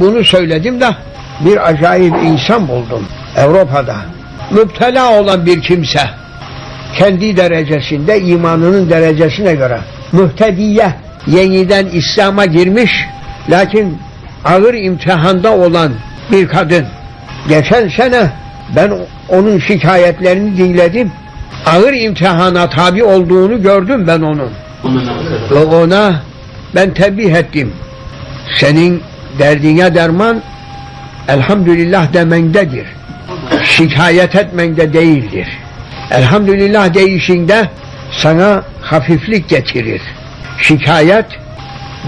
Bunu söyledim de bir acayip insan buldum Avrupa'da. Müptela olan bir kimse kendi derecesinde imanının derecesine göre mühtediye yeniden İslam'a girmiş lakin ağır imtihanda olan bir kadın. Geçen sene ben onun şikayetlerini dinledim. Ağır imtihana tabi olduğunu gördüm ben onun. Ve ona ben tembih ettim. Senin derdine derman elhamdülillah demendedir. Şikayet etmende değildir. Elhamdülillah deyişinde sana hafiflik getirir. Şikayet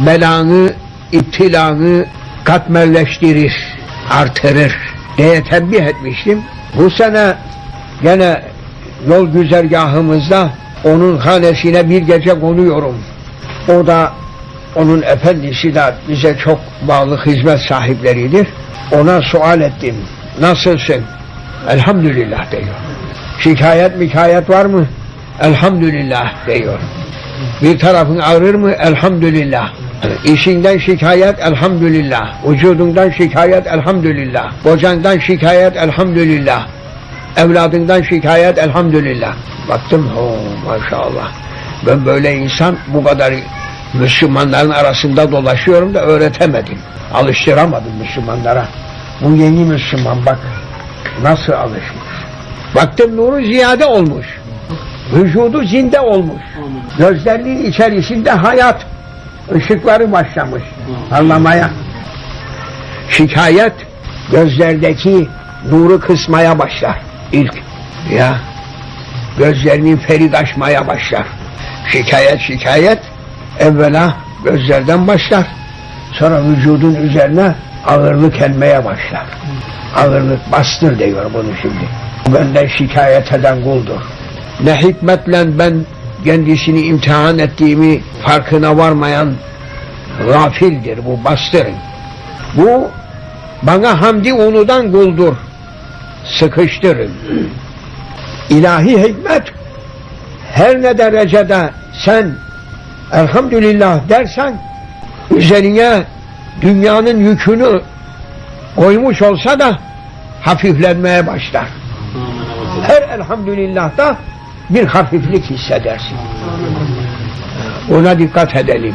belanı, iptilanı katmerleştirir, artırır diye tembih etmiştim. Bu sene gene yol güzergahımızda onun hanesine bir gece konuyorum. O da onun efendisi de bize çok bağlı hizmet sahipleridir. Ona sual ettim. Nasılsın? Elhamdülillah diyor. Şikayet mikayet var mı? Elhamdülillah diyor. Bir tarafın ağrır mı? Elhamdülillah. İşinden şikayet elhamdülillah. Vücudundan şikayet elhamdülillah. Kocandan şikayet elhamdülillah. Evladından şikayet elhamdülillah. Baktım o maşallah. Ben böyle insan bu kadar Müslümanların arasında dolaşıyorum da öğretemedim. Alıştıramadım Müslümanlara. Bu yeni Müslüman bak nasıl alışmış. Baktım nuru ziyade olmuş. Vücudu zinde olmuş. Gözlerinin içerisinde hayat ışıkları başlamış parlamaya. Şikayet gözlerdeki nuru kısmaya başlar ilk. Ya gözlerinin açmaya başlar. Şikayet şikayet evvela gözlerden başlar. Sonra vücudun üzerine ağırlık gelmeye başlar. Ağırlık bastır diyor bunu şimdi. Benden şikayet eden kuldur. Ne hikmetle ben kendisini imtihan ettiğimi farkına varmayan gafildir bu bastırın. Bu bana hamdi unudan kuldur. Sıkıştırın. İlahi hikmet her ne derecede sen elhamdülillah dersen üzerine dünyanın yükünü koymuş olsa da hafiflenmeye başlar. Her elhamdülillah'ta bir hafiflik hissedersin. Ona dikkat edelim.